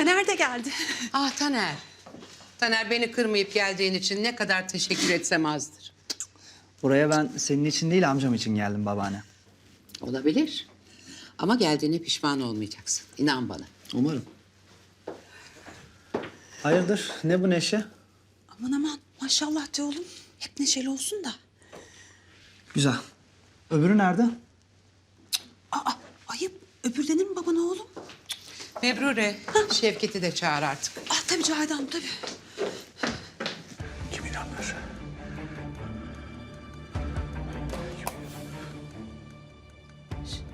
Taner de geldi. Ah Taner. Taner beni kırmayıp geldiğin için ne kadar teşekkür etsem azdır. Buraya ben senin için değil amcam için geldim babaanne. Olabilir. Ama geldiğine pişman olmayacaksın. İnan bana. Umarım. Hayırdır? Ne bu neşe? Aman aman maşallah de oğlum. Hep neşeli olsun da. Güzel. Öbürü nerede? Aa ayıp. Öbür denir mi babana oğlum? Mebrure, Şevket'i de çağır artık. Ah tabii Cahide Hanım tabii. Kim inanır?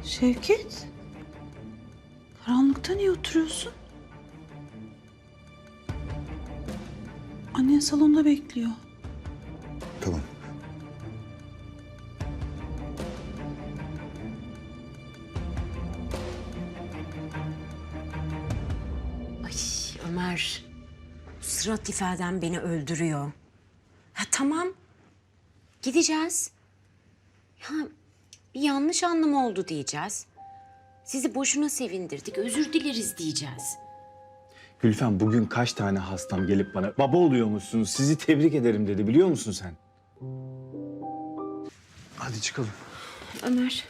Şevket. Karanlıkta niye oturuyorsun? Annen salonda bekliyor. Tamam. Ömer, surat ifaden beni öldürüyor. Ha tamam, gideceğiz. Ya bir yanlış anlama oldu diyeceğiz. Sizi boşuna sevindirdik, özür dileriz diyeceğiz. Gülfem bugün kaç tane hastam gelip bana baba oluyormuşsunuz sizi tebrik ederim dedi biliyor musun sen? Hadi çıkalım. Ömer,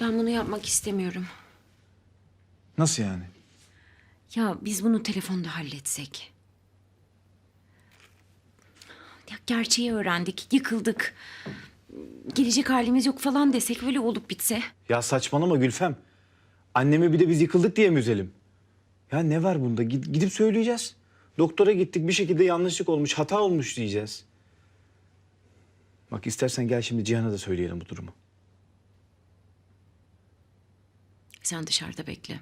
ben bunu yapmak istemiyorum. Nasıl yani? Ya biz bunu telefonda halletsek. Ya gerçeği öğrendik, yıkıldık. Gelecek halimiz yok falan desek böyle olup bitse. Ya saçmalama Gülfem. Annemi bir de biz yıkıldık diye mi üzelim? Ya ne var bunda? Gid- gidip söyleyeceğiz. Doktora gittik bir şekilde yanlışlık olmuş, hata olmuş diyeceğiz. Bak istersen gel şimdi Cihan'a da söyleyelim bu durumu. Sen dışarıda bekle.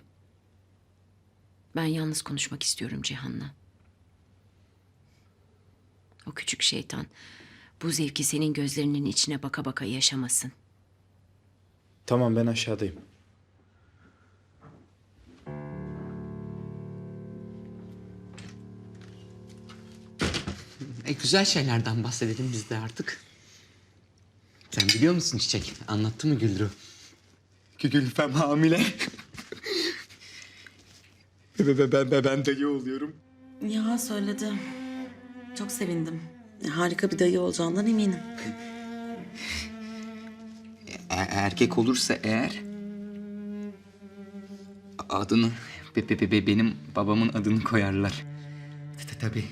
Ben yalnız konuşmak istiyorum Cihan'la. O küçük şeytan bu zevki senin gözlerinin içine baka baka yaşamasın. Tamam ben aşağıdayım. E, güzel şeylerden bahsedelim biz de artık. Sen biliyor musun Çiçek? Anlattı mı Güldürü? Gülfem hamile. Ben, ben, ben, ben dayı oluyorum. Ya söyledi. Çok sevindim. Harika bir dayı olacağından eminim. E- erkek olursa eğer adını be, be- be- be- benim babamın adını koyarlar. Ta- Tabii.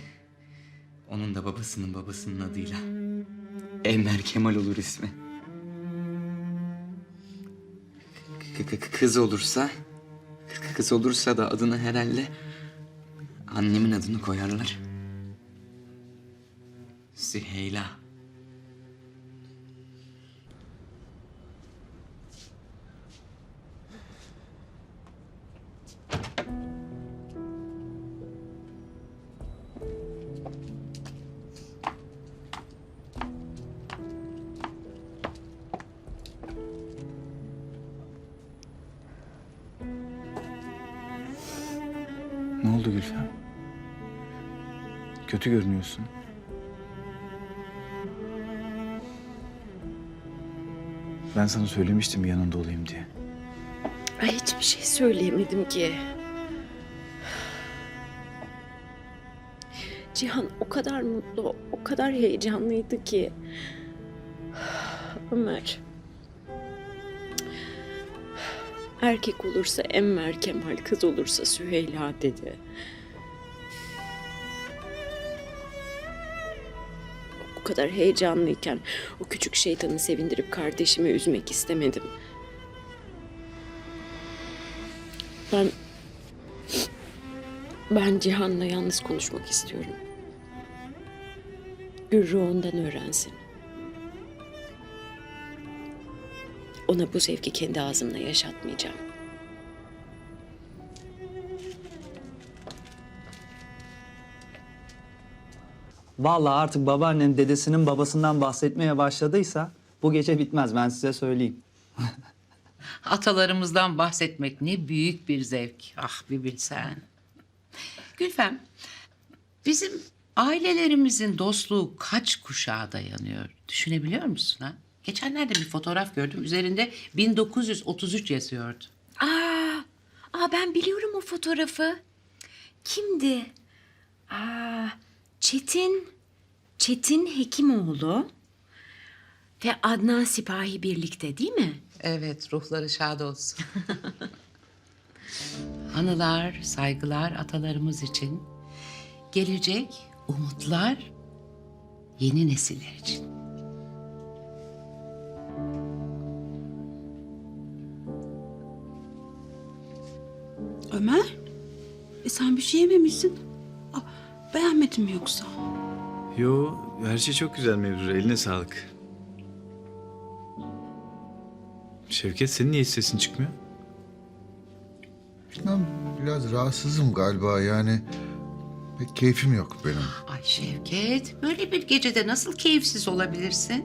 Onun da babasının babasının adıyla. Enver Kemal olur ismi. K- kız olursa kız olursa da adını herhalde annemin adını koyarlar. Süheyla. Oldu Gülfem? Kötü görünüyorsun. Ben sana söylemiştim yanında olayım diye. Ay hiçbir şey söyleyemedim ki. Cihan o kadar mutlu, o kadar heyecanlıydı ki. Ömer. Erkek olursa Enver Kemal, kız olursa Süheyla dedi. O kadar heyecanlıyken o küçük şeytanı sevindirip kardeşimi üzmek istemedim. Ben... Ben Cihan'la yalnız konuşmak istiyorum. Gürrü ondan öğrensin. Ona bu zevki kendi ağzımla yaşatmayacağım. Vallahi artık babaannen dedesinin babasından bahsetmeye başladıysa bu gece bitmez ben size söyleyeyim. Atalarımızdan bahsetmek ne büyük bir zevk. Ah bir bilsen. Gülfem, bizim ailelerimizin dostluğu kaç kuşağa dayanıyor? Düşünebiliyor musun ha? Geçenlerde bir fotoğraf gördüm. Üzerinde 1933 yazıyordu. Aa, Aa ben biliyorum o fotoğrafı. Kimdi? Aa Çetin Çetin Hekimoğlu ve Adnan Sipahi birlikte değil mi? Evet, ruhları şad olsun. Anılar, saygılar atalarımız için. Gelecek umutlar yeni nesiller için. Ömer, e sen bir şey yememişsin. Aa, beğenmedin mi yoksa? Yo her şey çok güzel Mevzu. Eline sağlık. Şevket senin niye hiç sesin çıkmıyor? Bilmem biraz rahatsızım galiba yani. Pek keyfim yok benim. Ay Şevket, böyle bir gecede nasıl keyifsiz olabilirsin?